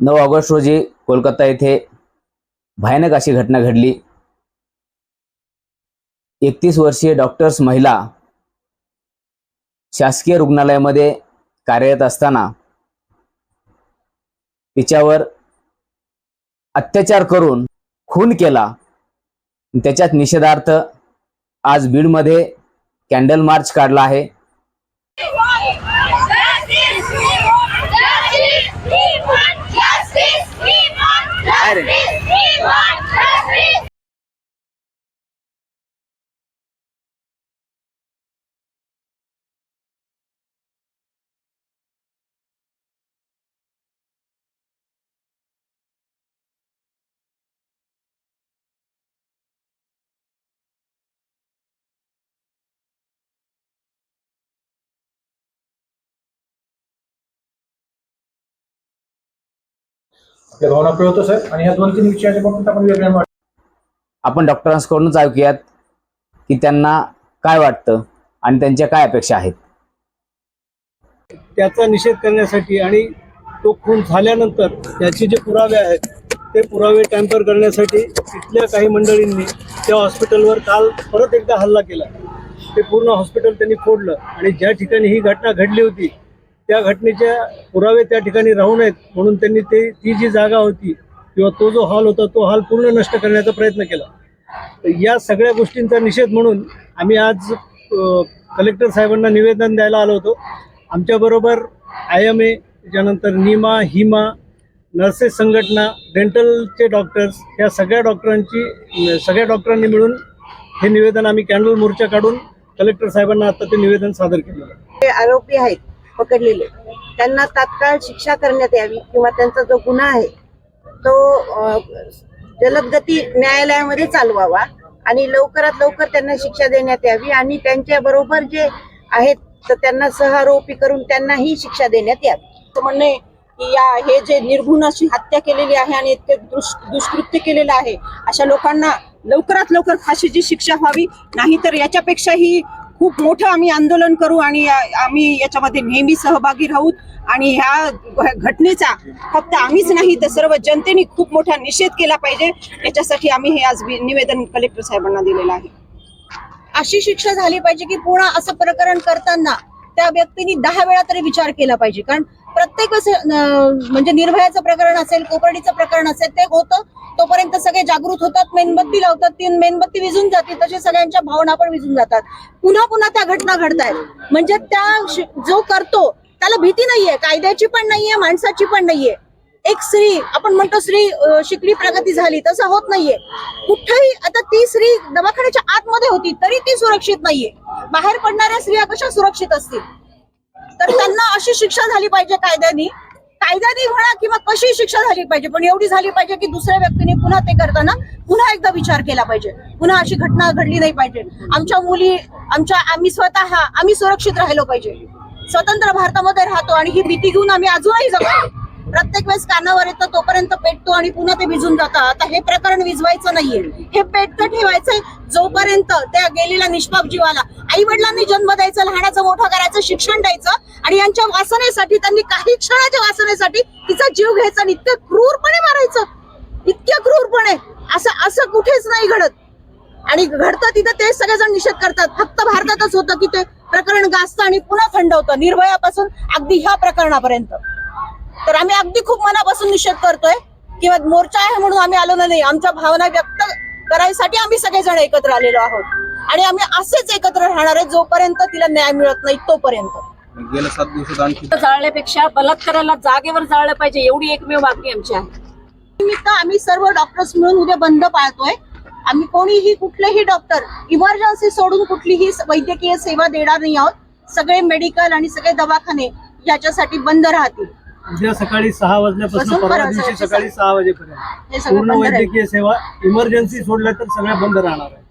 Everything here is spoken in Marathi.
नऊ ऑगस्ट रोजी कोलकाता येथे भयानक अशी घटना घडली. एकतीस वर्षीय डॉक्टर्स महिला शासकीय रुग्णालयामध्ये कार्यरत असताना तिच्यावर अत्याचार करून खून केला. त्याच्यात निषेधार्थ आज बीडमध्ये कॅन्डल मार्च काढला आहे. आपल्या भावना कळवतो साहेब आणि ह्या दोन तीन विषयाच्या बाबतीत आपण वेगळ्या आपण डॉक्टरांकडूनच ऐकूयात की त्यांना काय वाटतं आणि त्यांच्या काय अपेक्षा आहेत? त्याचा निषेध करण्यासाठी आणि तो खून झाल्यानंतर त्याचे जे पुरावे आहेत ते पुरावे टॅम्पर करण्यासाठी इथल्या काही मंडळींनी त्या हॉस्पिटलवर काल परत एकदा हल्ला केला. ते पूर्ण हॉस्पिटल त्यांनी फोडलं आणि ज्या ठिकाणी ही घटना घडली होती त्या घटनेच्या पुरावे त्या ठिकाणी राहू नयेत म्हणून त्यांनी ते ती जी जागा होती किंवा तो जो हॉल होता तो हॉल पूर्ण नष्ट करण्याचा प्रयत्न केला. तर या सगळ्या गोष्टींचा निषेध म्हणून आम्ही आज कलेक्टर साहेबांना निवेदन द्यायला आलो होतो. आमच्याबरोबर आय एम ए त्याच्यानंतर निमा हिमा नर्सेस संघटना डेंटलचे डॉक्टर्स या सगळ्या डॉक्टरांची सगळ्या डॉक्टरांनी मिळून हे निवेदन आम्ही कॅन्डल मोर्चा काढून कलेक्टर साहेबांना आता ते निवेदन सादर केलेलं आरोपी आहेत. पकडलेले. त्यांना तात्काळ शिक्षा करण्यात यावी किंवा त्यांचा जो गुन्हा आहे तो जलदगती न्यायालयामध्ये चालवावा आणि लवकरात लवकर त्यांना शिक्षा देण्यात यावी आणि त्यांच्या बरोबर जे आहेत तर त्यांना सहारोपी करून त्यांनाही शिक्षा देण्यात यावी. म्हणणे की या हे जे निर्घुण अशी हत्या केलेली आहे आणि इतके दुष दुष्कृत्य केलेलं आहे अशा लोकांना लवकरात लवकर फाशीची शिक्षा व्हावी नाहीतर याच्यापेक्षाही खूप मोठं आम्ही आंदोलन करू आणि आम्ही याच्यामध्ये नेहमी सहभागी राहू आणि ह्या घटनेचा फक्त आम्हीच नाही तर सर्व जनतेने खूप मोठा निषेध केला पाहिजे. याच्यासाठी आम्ही हे आज निवेदन कलेक्टर साहेबांना दिलेलं आहे. अशी शिक्षा झाली पाहिजे की पुन्हा असं प्रकरण करताना त्या व्यक्तीने दहा वेळा तरी विचार केला पाहिजे. कारण प्रत्येक म्हणजे निर्भयाचं प्रकरण असेल कोपर्डीचं प्रकरण असेल ते होतं. तोपर्यंत सगळे जागृत होतात मेणबत्ती लावतात ती मेणबत्ती विझून जाते तसे सगळ्यांच्या भावना पण विझून जातात. पुन्हा पुन्हा त्या घटना घडतायत. म्हणजे त्या जो करतो त्याला भीती नाहीये कायद्याची पण नाहीये माणसाची पण नाहीये. एक स्त्री आपण म्हणतो स्त्री शिकली प्रगती झाली तसं होत नाहीये. कुठेही आता ती स्त्री दवाखान्याच्या आतमध्ये होती तरी ती सुरक्षित नाहीये. बाहेर पडणाऱ्या स्त्रिया कशा सुरक्षित असतील? तर त्यांना अशी शिक्षा झाली पाहिजे कायद्याने. कायद्याने म्हणा किंवा कशी शिक्षा झाली पाहिजे पण एवढी झाली पाहिजे की दुसऱ्या व्यक्तीने पुन्हा ते करताना पुन्हा एकदा विचार केला पाहिजे. पुन्हा अशी घटना घडली नाही पाहिजे. आमच्या मुली आमच्या आम्ही स्वतः आम्ही सुरक्षित राहिलो पाहिजे. स्वतंत्र भारतामध्ये राहतो आणि ही भीती घेऊन आम्ही अजूनही जगतो. प्रत्येक वेळेस कानावर येतं तोपर्यंत पेटतो आणि पुन्हा ते भिजून जातं. आता हे प्रकरण विझवायचं नाहीये. हे पेटतं ठेवायचंय. जोपर्यंत त्या गेलेल्या निष्पाप जीवाला आई वडिलांनी जन्म द्यायचा लहानाचं मोठं करायचं शिक्षण द्यायचं आणि यांच्या वासनेसाठी त्यांनी काही क्षणाच्या वासनेसाठी तिचा जीव घ्यायचा आणि इतकं क्रूरपणे मारायचं. इतक्या क्रूरपणे. असं असं कुठेच नाही घडत. आणि घडतं तिथं तेच सगळेजण निषेध करतात. फक्त भारतातच होतं की ते प्रकरण गाजतं आणि पुन्हा थंड होतं निर्भयापासून अगदी ह्या प्रकरणापर्यंत. तर आम्ही अगदी खूप मनापासून निषेध करतोय किंवा मोर्चा आहे म्हणून आम्ही आलो नाही. आमच्या भावना व्यक्त करायसाठी आम्ही सगळेजण एकत्र आलेलो आहोत. आणि आम्ही असेच एकत्र राहणार आहे जोपर्यंत तिला न्याय मिळत नाही तोपर्यंत. गेल्या सात दिवसात आणखी जाळण्यापेक्षा बलात्काराला जागेवर जाळलं पाहिजे एवढी एकमेव मागणी आमची आहे. निमित्त आम्ही सर्व डॉक्टर्स मिळून उद्या बंद पाळतोय. आम्ही कोणीही कुठलेही डॉक्टर इमर्जन्सी सोडून कुठलीही वैद्यकीय सेवा देणार नाही आहोत. सगळे मेडिकल आणि सगळे दवाखाने याच्यासाठी बंद राहतील. उद्या सकाळी सहा वाजल्यापासून पासून परवा दिवशी सकाळी सहा वाजेपर्यंत. पूर्ण वैद्यकीय सेवा इमर्जन्सी सोडल्या तर सगळ्या बंद राहणार आहे.